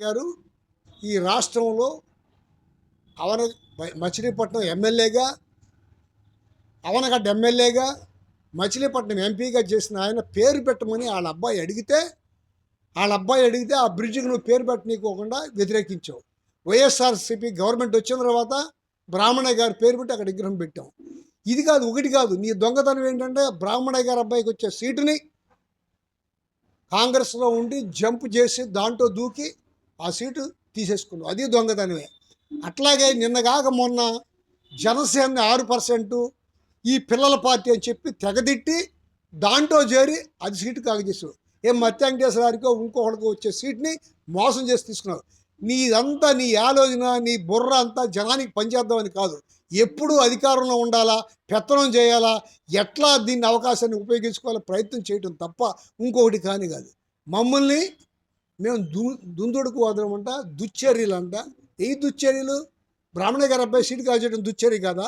గారు ఈ రాష్ట్రంలో అవన మచిలీపట్నం ఎమ్మెల్యేగా అవనగడ్డ ఎమ్మెల్యేగా మచిలీపట్నం ఎంపీగా చేసిన ఆయన పేరు పెట్టమని వాళ్ళ అబ్బాయి అడిగితే వాళ్ళ అబ్బాయి అడిగితే ఆ బ్రిడ్జికి నువ్వు పేరు పెట్టనీకోకుండా వ్యతిరేకించావు. వైఎస్ఆర్సీపీ గవర్నమెంట్ వచ్చిన తర్వాత బ్రాహ్మణయ్య గారి పేరు పెట్టి అక్కడ విగ్రహం పెట్టాం. ఇది కాదు ఒకటి కాదు నీ దొంగతనం ఏంటంటే బ్రాహ్మణయ్య గారి అబ్బాయికి వచ్చే సీటుని కాంగ్రెస్లో ఉండి జంప్ చేసి దాంట్లో దూకి ఆ సీటు తీసేసుకున్నావు. అది దొంగతనమే. అట్లాగే నిన్నగాక మొన్న జనసేన ఆరు పర్సెంటు ఈ పిల్లల పార్టీ అని చెప్పి తెగదిట్టి దాంట్లో చేరి అది సీటు కాగజేసావు ఏం మత్య వెంకటేశ్వరారికో ఇంకొకటికో వచ్చే సీట్ని మోసం చేసి తీసుకున్నావు. నీదంతా నీ ఆలోచన నీ బుర్ర అంతా జనానికి పనిచేద్దామని కాదు. ఎప్పుడు అధికారంలో ఉండాలా పెత్తనం చేయాలా ఎట్లా దీన్ని అవకాశాన్ని ఉపయోగించుకోవాలో ప్రయత్నం చేయటం తప్ప ఇంకొకటి కాని కాదు. మమ్మల్ని మేము దు దుందుడుకు వదలమంట దుశ్చర్యలు అంట. ఈ దుశ్చర్యలు బ్రాహ్మణ గారి అబ్బాయి సీటు కాల్చేయడం దుశ్చర్య కదా?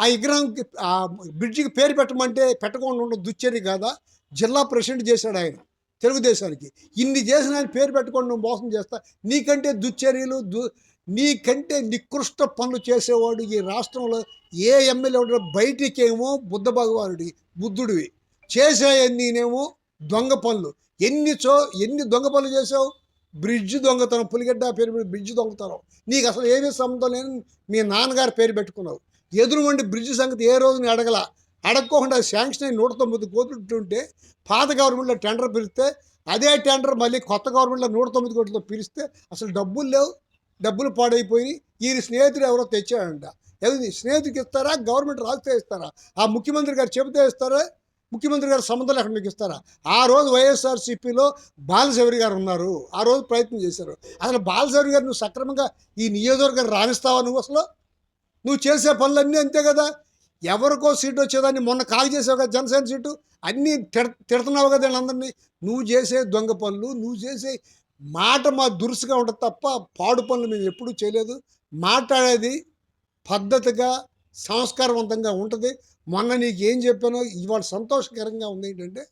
ఆ విగ్రహంకి ఆ బ్రిడ్జికి పేరు పెట్టమంటే పెట్టకుండా ఉండడం దుశ్చర్య కాదా? జిల్లా ప్రెసిడెంట్ చేశాడు ఆయన తెలుగుదేశానికి. ఇన్ని చేసిన ఆయన పేరు పెట్టుకొని నువ్వు మోసం చేస్తా. నీకంటే దుశ్చర్యలు దు నీకంటే నికృష్ట పనులు చేసేవాడు ఈ రాష్ట్రంలో ఏ ఎమ్మెల్యే ఉంటాడో బయటికేమో బుద్ధ భగవానుడి బుద్ధుడివి. చేసేయన్నీనేమో దొంగ పనులు. ఎన్ని చో ఎన్ని దొంగ పనులు చేసావు బ్రిడ్జ్ దొంగతనం పులిగడ్డ పేరు పెట్టి బ్రిడ్జ్ దొంగతనం. నీకు అసలు ఏమీ సంబంధం లేని మీ నాన్నగారు పేరు పెట్టుకున్నావు. ఎదురు వండి బ్రిడ్జ్ సంగతి ఏ రోజు నీ అడగల. అడగకుండా శాంక్షన్ అయి నూట తొమ్మిది కోట్లు ఉంటే పాత గవర్నమెంట్లో టెండర్ పిలిస్తే అదే టెండర్ మళ్ళీ కొత్త గవర్నమెంట్లో నూట తొమ్మిది కోట్లతో పిలిస్తే అసలు డబ్బులు లేవు. డబ్బులు పాడైపోయి వీరి స్నేహితుడు ఎవరో తెచ్చాడంట. ఎవరి స్నేహితుడికి ఇస్తారా? గవర్నమెంట్ రాస్తే ఇస్తారా? ఆ ముఖ్యమంత్రి గారు చెబితే ఇస్తారా? ముఖ్యమంత్రి గారు సంబంధాలు లేకుండా మీకు ఇస్తారా? ఆ రోజు వైఎస్ఆర్సీపీలో బాలశౌరి గారు ఉన్నారు. ఆ రోజు ప్రయత్నం చేశారు. అసలు బాలశౌరి గారు నువ్వు సక్రమంగా ఈ నియోజకవర్గం రాణిస్తావా నువ్వు అసలు? నువ్వు చేసే పనులన్నీ అంతే కదా? ఎవరికో సీటు వచ్చేదాన్ని మొన్న కాల్ చేసావు కదా జనసేన సీటు? అన్నీ తిడ తిడుతున్నావు కదా వీళ్ళందరినీ నువ్వు చేసే దొంగ పనులు నువ్వు చేసే మాట మా దురుసుగా ఉంటుంది తప్ప పాడు పనులు మేము ఎప్పుడూ చేయలేదు. మాట్లాడేది పద్ధతిగా సంస్కారవంతంగా ఉంటుంది. మొన్న నీకు ఏం చెప్పానో ఇవాళ సంతోషకరంగా ఉంది ఏంటంటే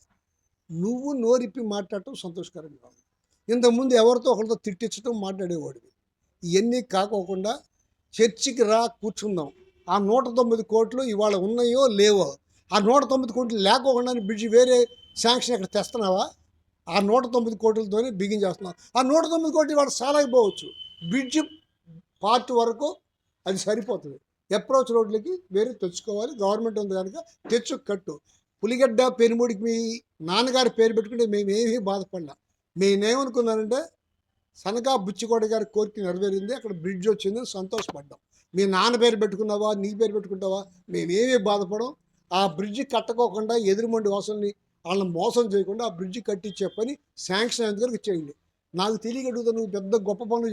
నువ్వు నోరిప్పి మాట్లాడటం సంతోషకరంగా ఉంది. ఇంతకుముందు ఎవరితో ఒకరితో తిట్టించడం మాట్లాడేవాడివి. ఇవన్నీ కాకోకుండా చర్చికి రా కూర్చుందాం. ఆ నూట తొమ్మిది కోట్లు ఇవాళ ఉన్నాయో లేవో ఆ నూట తొమ్మిది కోట్లు లేకోకుండా బ్రిడ్జి వేరే శాంక్షన్ ఇక్కడ తెస్తున్నావా? ఆ నూట తొమ్మిది కోట్లతోనే బిగిన్ చేస్తున్నావు. ఆ నూట తొమ్మిది కోట్లు ఇవాళ సాలైపోవచ్చు బ్రిడ్జి పార్ట్ వరకు అది సరిపోతుంది. అప్రోచ్ రోడ్లకి వేరే తెచ్చుకోవాలి. గవర్నమెంట్ ఉంది కనుక తెచ్చు కట్టు. పులిగడ్డ పెనుముడికి మీ నాన్నగారి పేరు పెట్టుకుంటే మేమేమీ బాధపడలా. మేమేమనుకున్నానంటే సనకా బుచ్చికోట గారి కోరిక నెరవేరింది. అక్కడ బ్రిడ్జ్ వచ్చింది. సంతోషపడ్డాం. మీ నాన్న పేరు పెట్టుకున్నావా? నీ పేరు పెట్టుకుంటావా? మేమేమీ బాధపడం ఆ బ్రిడ్జి కట్టకోకుండా ఎదురుమండి వాసుల్ని వాళ్ళని మోసం చేయకుండా ఆ బ్రిడ్జి కట్టించే పని శాంక్షన్ అయినంత చేయండి నాకు తెలియగడుగుతా నువ్వు పెద్ద గొప్ప పనులు